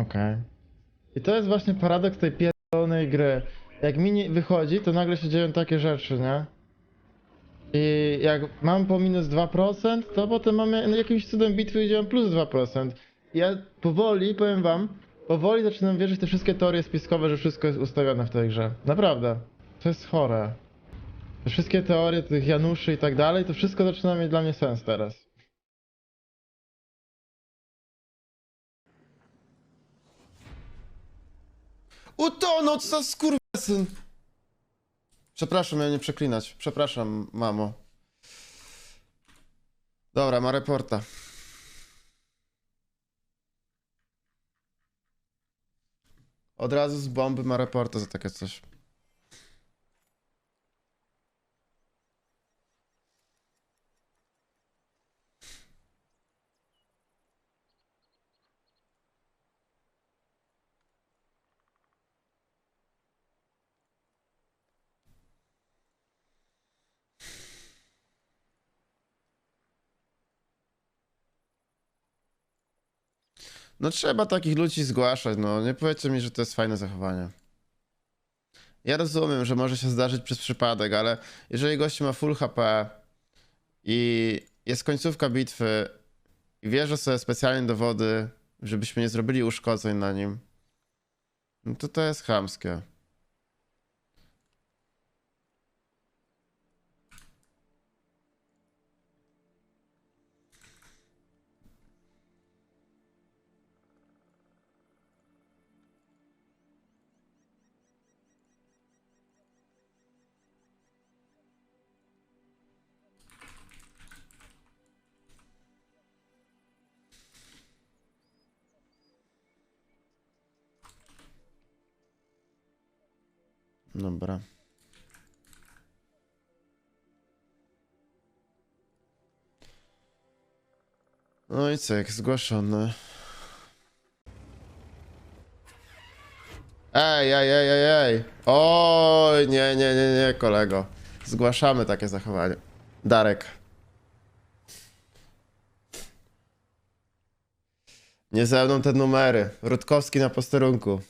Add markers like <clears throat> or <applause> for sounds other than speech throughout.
Okej. I to jest właśnie paradoks tej pierdolonej gry. Jak mi nie wychodzi, to nagle się dzieją takie rzeczy, nie? I jak mam po minus 2%, to potem mamy no, jakimś cudem bitwy idzie plus 2%. I ja powoli, powiem wam, powoli zaczynam wierzyć w te wszystkie teorie spiskowe, że wszystko jest ustawione w tej grze. Naprawdę. To jest chore. Te wszystkie teorie tych Januszy i tak dalej, to wszystko zaczyna mieć dla mnie sens teraz. Utonął, co za skurwesyn! Przepraszam, miałem nie przeklinać. Przepraszam, mamo. Dobra, ma reporta. Od razu z bomby ma reporta za takie coś. No trzeba takich ludzi zgłaszać, no. Nie powiedzcie mi, że to jest fajne zachowanie. Ja rozumiem, że może się zdarzyć przez przypadek, ale jeżeli gość ma full HP i jest końcówka bitwy i wierzy sobie specjalnie do wody, żebyśmy nie zrobili uszkodzeń na nim, no to to jest chamskie. Dobra. No i cyk, zgłoszony. Ej, ej, ej, ej, ej. Oj, nie, nie, nie, nie, kolego. Zgłaszamy takie zachowanie. Darek. Nie ze mną te numery. Rutkowski na posterunku.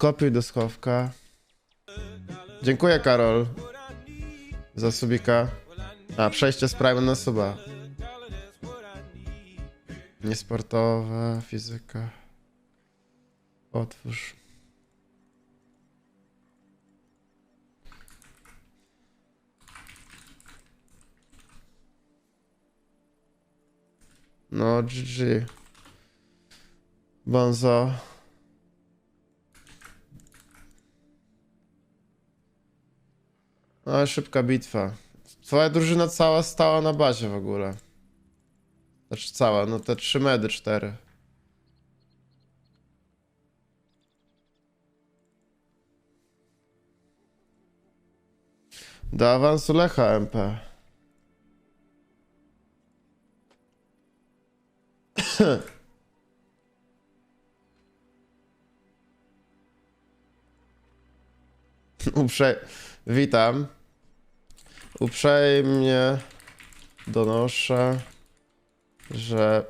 Skopiuj do schowka. Dziękuję, Karol. Za subika. A, przejście z Prime na suba. Niesportowa, fizyka. Otwórz. No, GG. Bonzo. No, szybka bitwa. Twoja drużyna cała stała na bazie w ogóle. Znaczy cała, no te trzy medy, cztery. Do awansu Lecha MP. <clears throat> <laughs> Uprze... Witam. Uprzejmie donoszę, że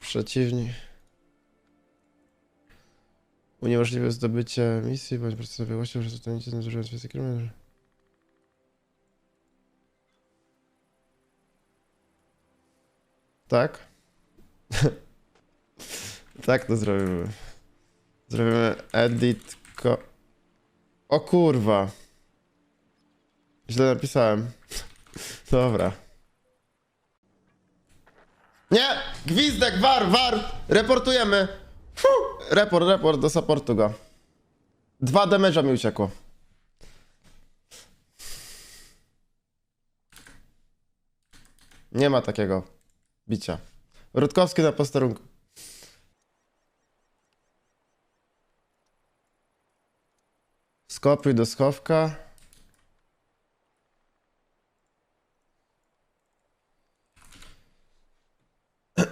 przeciwnik uniemożliwił zdobycie misji bądź przedstawiłością, że zostaniecie zużywać więcej kilometrów. Tak? <laughs> tak to zrobimy. Zrobimy edit. O kurwa. Źle napisałem. <laughs> Dobra. Nie! Gwizdek, war, war! Reportujemy! Fuh. Report, report, do supportu go. Dwa damage'a mi uciekło. Nie ma takiego bicia. Rutkowski na posterunku. Skopiuj do schowka. <clears throat>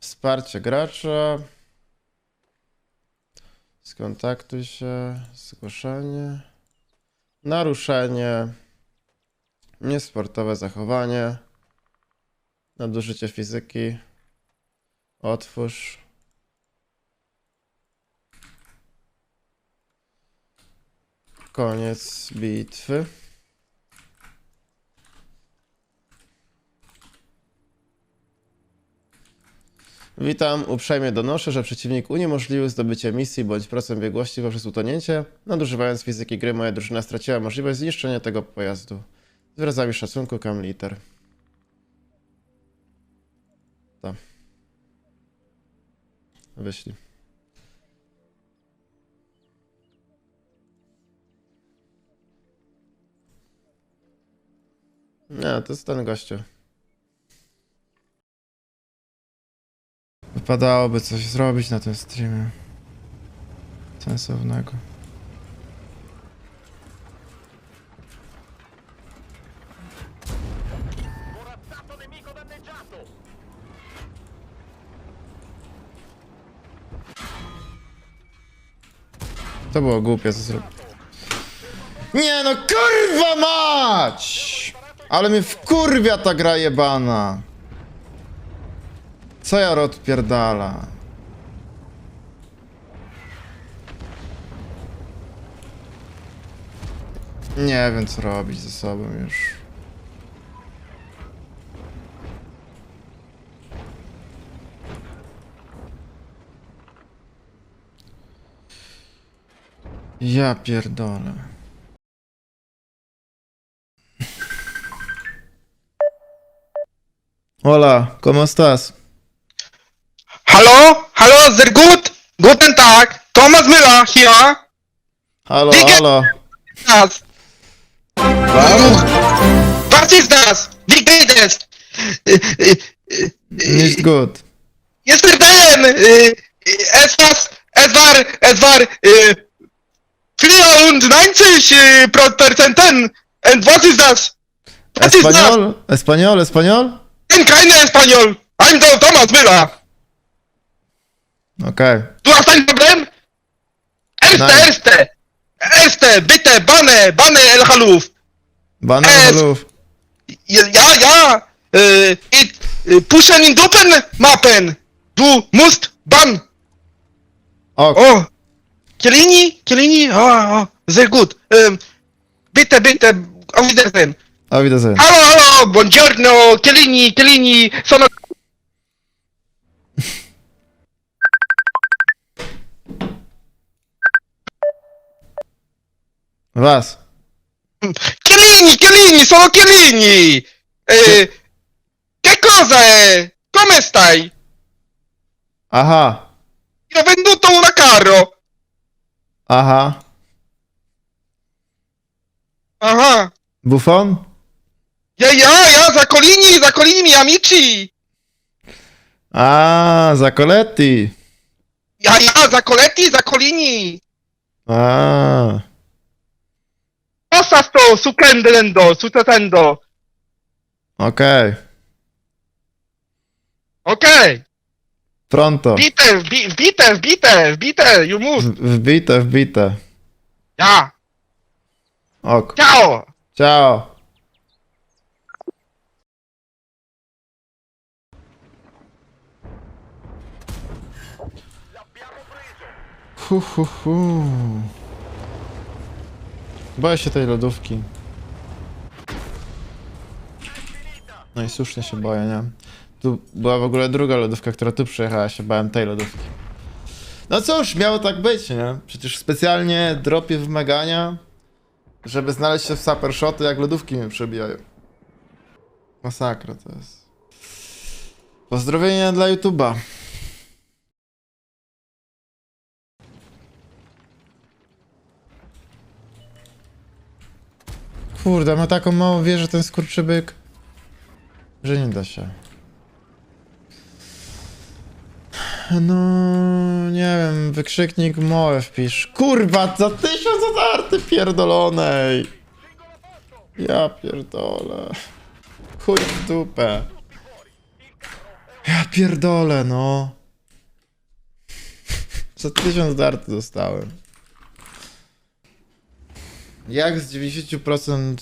Wsparcie gracza. Skontaktuj się. Zgłoszenie. Naruszenie. Niesportowe zachowanie. Nadużycie fizyki. Otwórz. Koniec bitwy. Witam, uprzejmie donoszę, że przeciwnik uniemożliwił zdobycie misji bądź procent biegłości poprzez utonięcie. Nadużywając fizyki gry, moja drużyna straciła możliwość zniszczenia tego pojazdu. Z wyrazami szacunku, Kamliter. To. Wyślij. Nie, to jest ten gościu. Wypadałoby coś zrobić na tym streamie. Sensownego. To było głupie, co zrobił. Nie no, kurwa mać! Ale mnie wkurwia ta gra jebana. Co ja odpierdala? Nie wiem co robić ze sobą już. Ja pierdolę. Hola, ¿cómo estás? Hallo? Hallo, sehr gut? Guten Tag. Thomas Müller hier. Wie ge- halo. Das. Was? Was ist das? Wie geht es? Äh, äh, äh, Nicht gut. Yesterday, äh, es war, es war, es war, äh, 94 äh, Prozenten. Und was ist das? Was ist das? Español, español, español? Ich bin keine Espanol. I'm the Thomas Müller. Okay. Du hast ein Problem? Erste, Nein. erste. Erste, bitte, Banne, Banne El Khaluf. Banner Es- Haluf. Ja, ja. Äh, it, äh, pushen in Duppen Mappen. Du musst Bann. Ok. Oh. Kielini, Kielini, oh, oh, sehr gut. Ähm, bitte, bitte, auf Wiedersehen. Auf Wiedersehen. Hallo, hallo, buongiorno, Kielini, Kielini, sono... Was? Chiellini, Chiellini, sono Chiellini! Eh, che cosa è? Come stai? Aha. Ti ho venduto una carro! Aha. Ah, Buffon? Ja, ja, ja, Zaccolini, Zaccolini, miei amici! A, Zakoletti. Ja, ja, Zaccoletti, Zaccolini! A. Cosa sto succedendo, succedendo? Okej. Ok, Pronto. wbite, wbi- wbite, wbite, wbite, you must, W- Wbite, wbite. ja, Ok. ciao! Ciao. Hu, hu, hu. Boję się tej lodówki. No i słusznie się boję, nie? Tu była w ogóle druga lodówka, która tu przyjechała, się bałem tej lodówki. No cóż, miało tak być, nie? Przecież specjalnie dropię wymagania, żeby znaleźć się w super shoty, jak lodówki mnie przebijają. Masakra to jest. Pozdrowienia dla YouTube'a. Kurde, ma taką małą wieżę ten skurczybyk, że nie da się. No, nie wiem, wykrzyknik moe wpisz. Kurwa, za tysiąc zadarty pierdolonej. Ja pierdolę. Chuj w dupę. Ja pierdolę, no. Za 1000 darty dostałem. Jak z 90%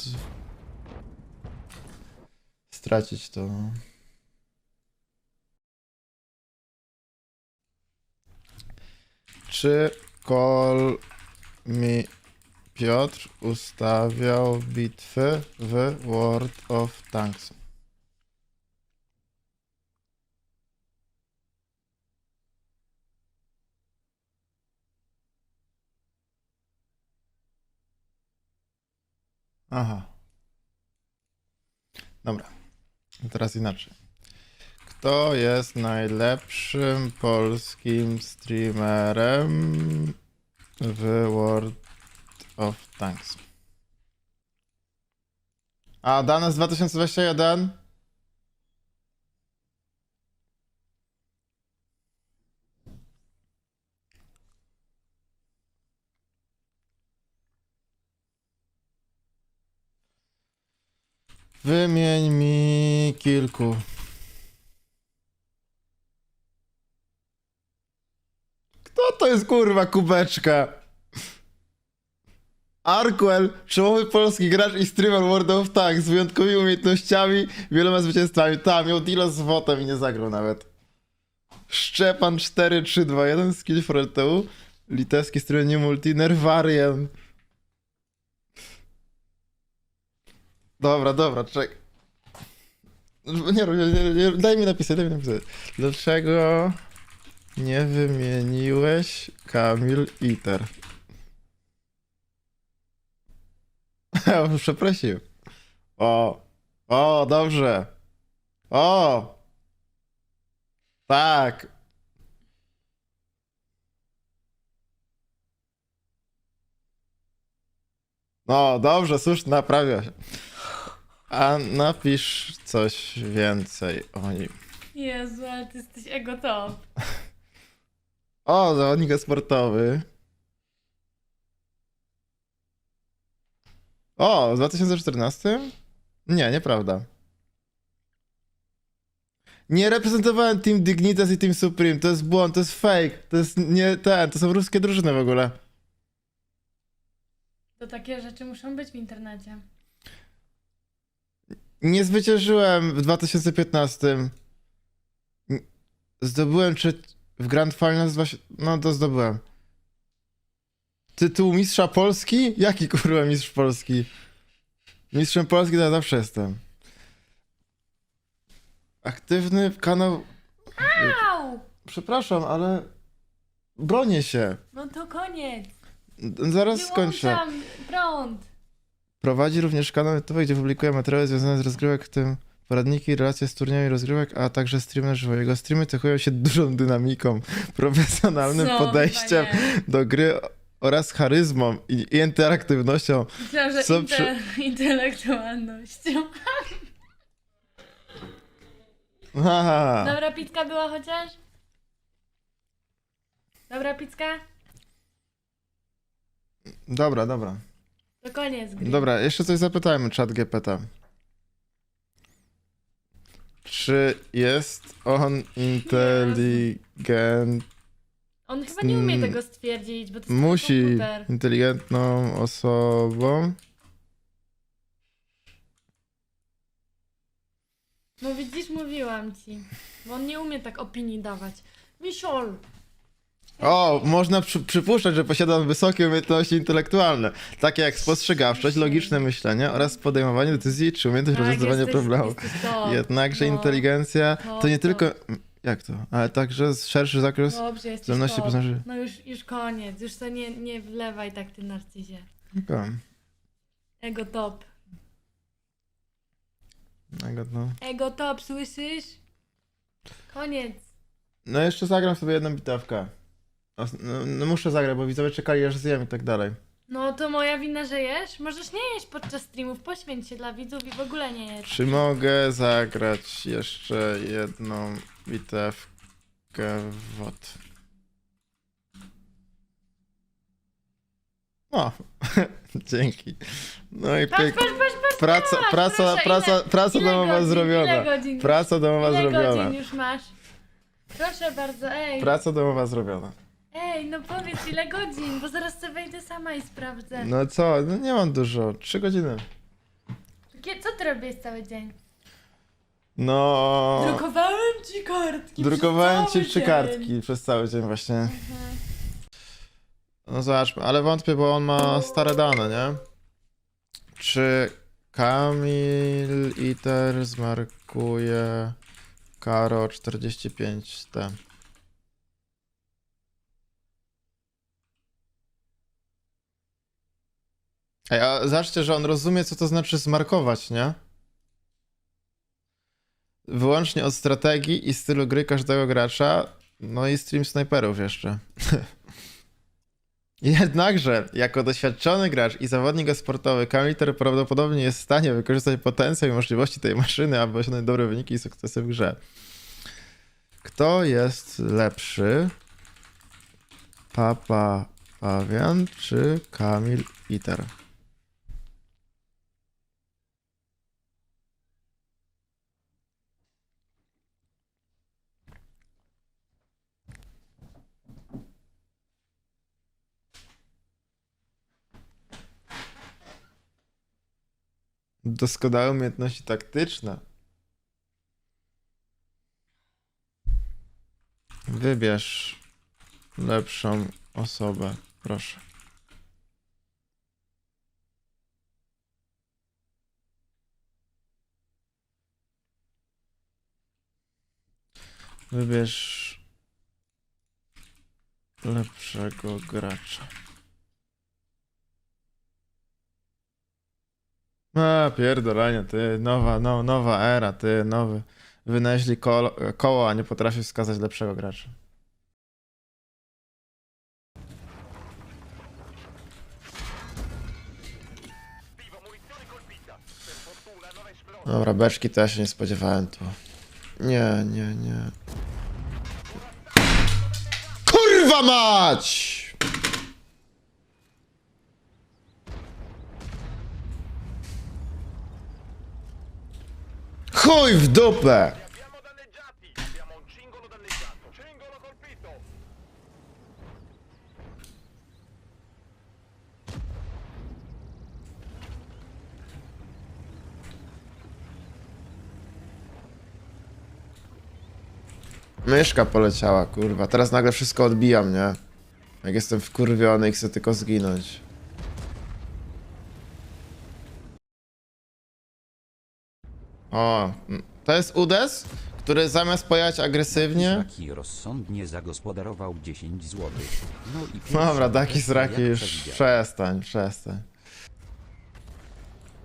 stracić to? Czy Kol mi Piotr ustawiał bitwy w World of Tanks? Aha. Dobra. Teraz inaczej. Kto jest najlepszym polskim streamerem w World of Tanks? A dane z 2021? Wymień mi kilku. Kto to jest kurwa kubeczka? Arkwell, czołowy polski gracz i streamer World of Tanks z wyjątkowymi umiejętnościami, wieloma zwycięstwami. Tam, miał deal z wotem i nie zagrał nawet. Szczepan 4321, skill for LTU, litewski streamer nie multi, Nerwarian. Dobra, dobra, czek. Nie, nie, nie, daj mi napisać, daj mi napisać. Dlaczego nie wymieniłeś Kamil Iter? <laughs> Przeprosił. O, o, dobrze. O, tak. No, dobrze, słusznie, naprawia się. A napisz coś więcej o nim. Jezu, ale ty jesteś ego top. O, zawodnik sportowy. O, w 2014? Nie, nieprawda. Nie reprezentowałem Team Dignitas i Team Supreme. To jest błąd, to jest fake. To jest nie ten, to są ruskie drużyny w ogóle. To takie rzeczy muszą być w internecie. Nie zwyciężyłem w 2015. N- Zdobyłem czy w Grand Finals właśnie. No to zdobyłem. Tytuł mistrza Polski? Jaki <laughs> kurwa mistrz Polski? Mistrzem Polski to ja zawsze jestem. Aktywny kanał. Au! Przepraszam, ale. Bronię się. No to koniec. Zaraz skończę. Wyłączam prąd. Prowadzi również kanał YouTube, gdzie publikuje materiały związane z rozgrywek, w tym poradniki, relacje z turniejami rozgrywek, a także streamy na żywo. Jego streamy cechują się <laughs> dużą dynamiką, <laughs> profesjonalnym Co? podejściem Panie. do gry oraz charyzmą i, interaktywnością. Myślałam, że Co inte... intelektualnością. Aha. Dobra pitka była chociaż? Dobra picka? Dobra, dobra. To koniec gry. Dobra, jeszcze coś zapytajmy czat GPT. Czy jest on inteligent? On chyba nie umie tego stwierdzić, bo to jest Musi komputer. inteligentną osobą. No widzisz, mówiłam ci. Bo on nie umie tak opinii dawać. Misiol! O, można przy, przypuszczać, że posiada on wysokie umiejętności intelektualne, takie jak spostrzegawczość, logiczne myślenie oraz podejmowanie decyzji czy umiejętność rozwiązywania Tak, jesteś- problemów. top. Jednakże No. inteligencja To- to nie to- tylko... Jak to? Ale także szerszy zakres Dobrze, zdolności top. poznaczy... No już, już koniec, już to nie, nie wlewaj tak ty narcyzie. Okej. Ego top. Okay. No. Ego top, słyszysz? Koniec. no jeszcze zagram sobie jedną bitewkę. No, no muszę zagrać, bo widzowie czekali aż zjem i tak dalej. No to moja wina, że jesz? Możesz nie jeść podczas streamów, poświęć się dla widzów i w ogóle nie jesz. Czy mogę zagrać jeszcze jedną bitewkę w WOT? No, <laughs> dzięki. No i Patrz, pyk. patrz, patrz, patrz, Praca, masz, praca, proszę, praca, ile- praca ile domowa godzin, zrobiona. Ile godzin, Praca domowa ile zrobiona. godzin już masz? Proszę bardzo, ej, Praca domowa zrobiona. Ej, no powiedz ile godzin, bo zaraz sobie wejdę sama i sprawdzę. No co, no nie mam dużo, 3 godziny. Kie- Co ty robisz cały dzień? No... Drukowałem ci kartki. Drukowałem przez ci cały trzy dzień. kartki przez cały dzień właśnie. No zobaczmy, ale wątpię, bo on ma stare dane, nie? Czy Kamil Iter zmarkuje Karo 45T? Ej, a zobaczcie, że on rozumie, co to znaczy zmarkować, nie? Wyłącznie od strategii i stylu gry każdego gracza, no i stream snajperów jeszcze. <laughs> Jednakże, jako doświadczony gracz i zawodnik sportowy, Kamilter prawdopodobnie jest w stanie wykorzystać potencjał i możliwości tej maszyny, aby osiągnąć dobre wyniki i sukcesy w grze. Kto jest lepszy? Papa Pawian czy Kamil Iter? Doskonałe umiejętności taktyczne. Wybierz lepszą osobę, proszę. Wybierz lepszego gracza. A, pierdolenie, ty, nowa, no, nowa era, ty, nowy. Wynaleźli koło, koło, a nie potrafi wskazać lepszego gracza. Dobra, beczki to ja się nie spodziewałem tu. Nie, nie, nie. Kurwa mać! Chuj w dupę! Myszka poleciała, kurwa. Teraz nagle wszystko odbijam, nie? Jak jestem wkurwiony i chcę tylko zginąć. O, to jest Udes, który zamiast pojechać agresywnie... Taki rozsądnie zagospodarował 10 zł. No i Dobra, taki sraki już przestań, przestań.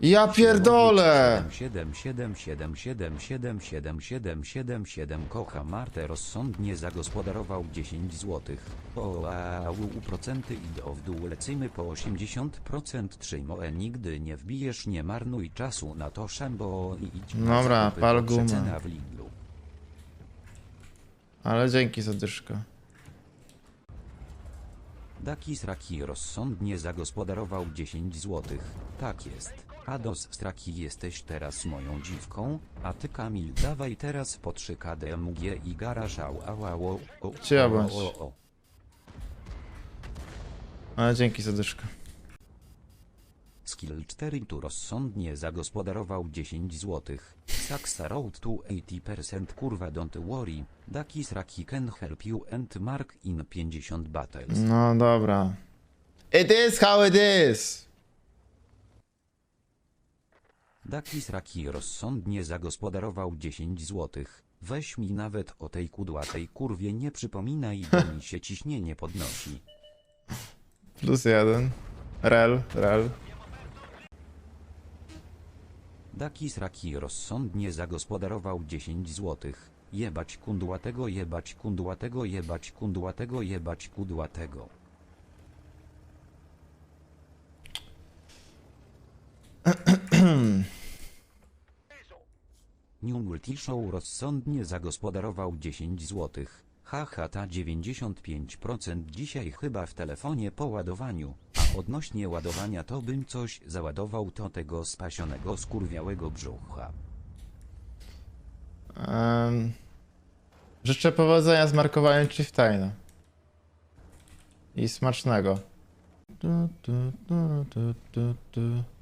Ja pierdolę! 7 7 7 7 7 7 7 7 7 kocha Martę rozsądnie zagospodarował 10 zł. O a u procenty idą w dół lecimy po 80% trzymo e nigdy nie wbijesz nie marnuj czasu na to szambo i idź na Dobra, pal gumę. w Lidlu. Ale dzięki za dyszkę. Daki Sraki rozsądnie zagospodarował 10 zł. Tak jest. Ados Straki jesteś teraz moją dziwką, a ty Kamil dawaj teraz po 3 KDMG i garaż au au au au, ja bądź? Ale dzięki za dyszkę. Skill 4 tu rozsądnie zagospodarował 10 zł. Saxa Road to 80% kurwa don't worry. Daki Sraki can help you and mark in 50 battles. No dobra. It is how it is! Daki Sraki rozsądnie zagospodarował 10 złotych. Weź mi nawet o tej kudłatej kurwie nie przypominaj, bo mi się ciśnienie podnosi. Plus jeden. Rel, rel. Daki Sraki rozsądnie zagospodarował 10 złotych. Jebać kundłatego, jebać kundłatego, jebać kundłatego, jebać kudłatego. New Multishow rozsądnie zagospodarował 10 złotych. Haha ta 95% dzisiaj chyba w telefonie po ładowaniu, a odnośnie ładowania to bym coś załadował to tego spasionego skurwiałego brzucha. Um, życzę powodzenia z markowaniem Chieftaina. I smacznego. Tu, tu, tu, tu, tu, tu.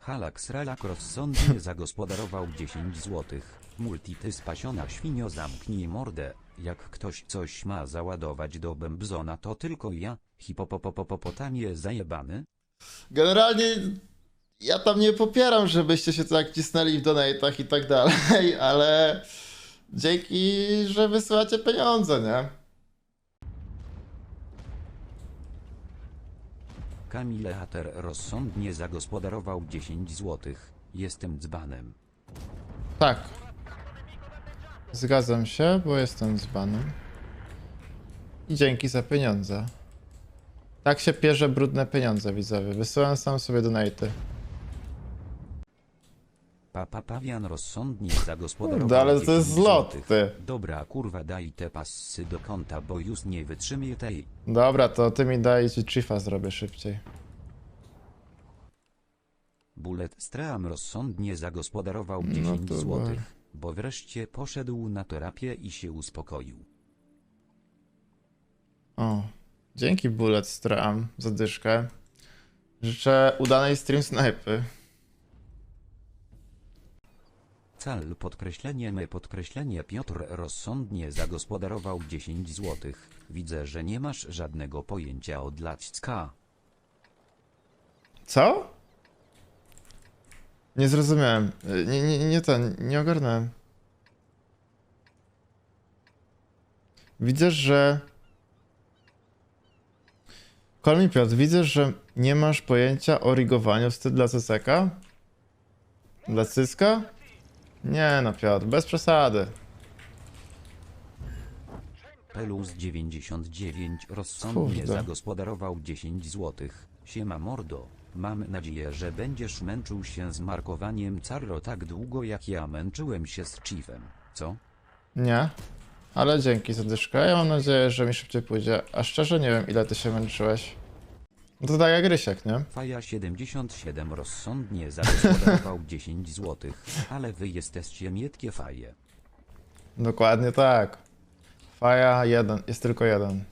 Halak Srelak rozsądnie zagospodarował 10 złotych. Multi ty spasiona świnio zamknij mordę. Jak ktoś coś ma załadować do Bembzona to tylko ja, hipopopopopotamie zajebany. Generalnie ja tam nie popieram, żebyście się tak cisnęli w donatach i tak dalej, <laughs> ale dzięki, że wysyłacie pieniądze, nie? Kamil Hater rozsądnie zagospodarował 10 złotych. Jestem dzbanem. Tak. Zgadzam się, bo jestem dzbanem. I dzięki za pieniądze. Tak się pierze brudne pieniądze, widzowie. Wysyłam sam sobie donaty. Papa Pawian rozsądnie zagospodarował Kurde, ale to 10 jest zlot, złotych. ty. Dobra kurwa daj te passy do konta, bo już nie wytrzymię tej. Dobra, to ty mi daj i chiefa zrobię szybciej. Bullet Stream rozsądnie zagospodarował No 10 to złotych, bo wreszcie poszedł na terapię i się uspokoił. O, dzięki Bullet Stram za dyszkę. Życzę udanej stream snajpy. Cal podkreślenie my podkreślenie Piotr rozsądnie zagospodarował 10 złotych. Widzę, że nie masz żadnego pojęcia od Lacka. Co? Nie zrozumiałem. Nie, nie, nie ten, nie ogarnąłem. Widzę, że. Kol mi Piotr, widzę, że nie masz pojęcia o rigowaniu wstyd dla Ceseka? Dla Cyska? Nie no Piotr, bez przesady. Pelus 99 rozsądnie Kurde. zagospodarował 10 złotych. Siema mordo. Mam nadzieję, że będziesz męczył się z markowaniem Carro tak długo jak ja męczyłem się z Chiefem. Co? Nie. Ale dzięki za dyszkę. Ja mam nadzieję, że mi szybciej pójdzie. A szczerze nie wiem, ile ty się męczyłeś. No to tak jak Rysiek, nie? Faja 77 rozsądnie zagospodarował <laughs> 10 złotych. Ale wy jesteście mietkie faje. Dokładnie tak. Faja jeden, jest tylko jeden.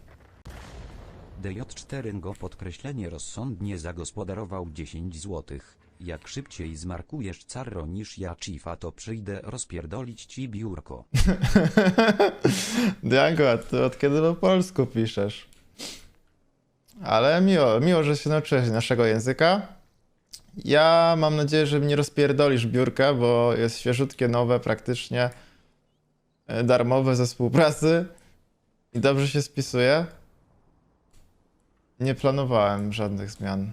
DJ4 go podkreślenie rozsądnie zagospodarował 10 złotych. Jak szybciej zmarkujesz Carro niż ja Chiefa to przyjdę rozpierdolić ci biurko. <laughs> Diango, a ty od kiedy po polsku piszesz? Ale miło, miło, że się nauczyłeś naszego języka. Ja mam nadzieję, że nie rozpierdolisz biurka, bo jest świeżutkie, nowe, praktycznie e, darmowe ze współpracy i dobrze się spisuje. Nie planowałem żadnych zmian.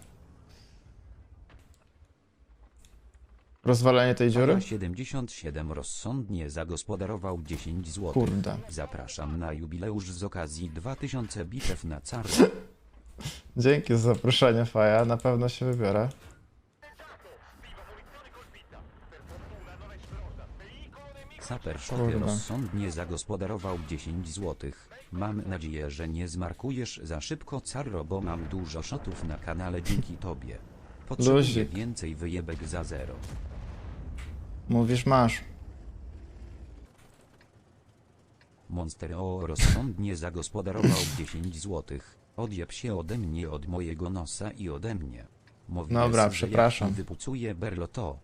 Rozwalenie tej dziury? Faja 77 rozsądnie zagospodarował 10 złotych. Kurde. Zapraszam na jubileusz z okazji 2000 bitew na Carro. <laughs> Dzięki za zaproszenie, Faja. Na pewno się wybiorę. Saper Kurwa. rozsądnie zagospodarował 10 złotych. Mam nadzieję, że nie zmarkujesz za szybko Carro, bo mam dużo szotów na kanale dzięki tobie. Potrzebuję Luzik. więcej wyjebek za zero. Mówisz, masz. Monster O rozsądnie zagospodarował 10 złotych. Odjeb się ode mnie, od mojego nosa i ode mnie. Mownie Dobra, przepraszam. wypucuje berlo to,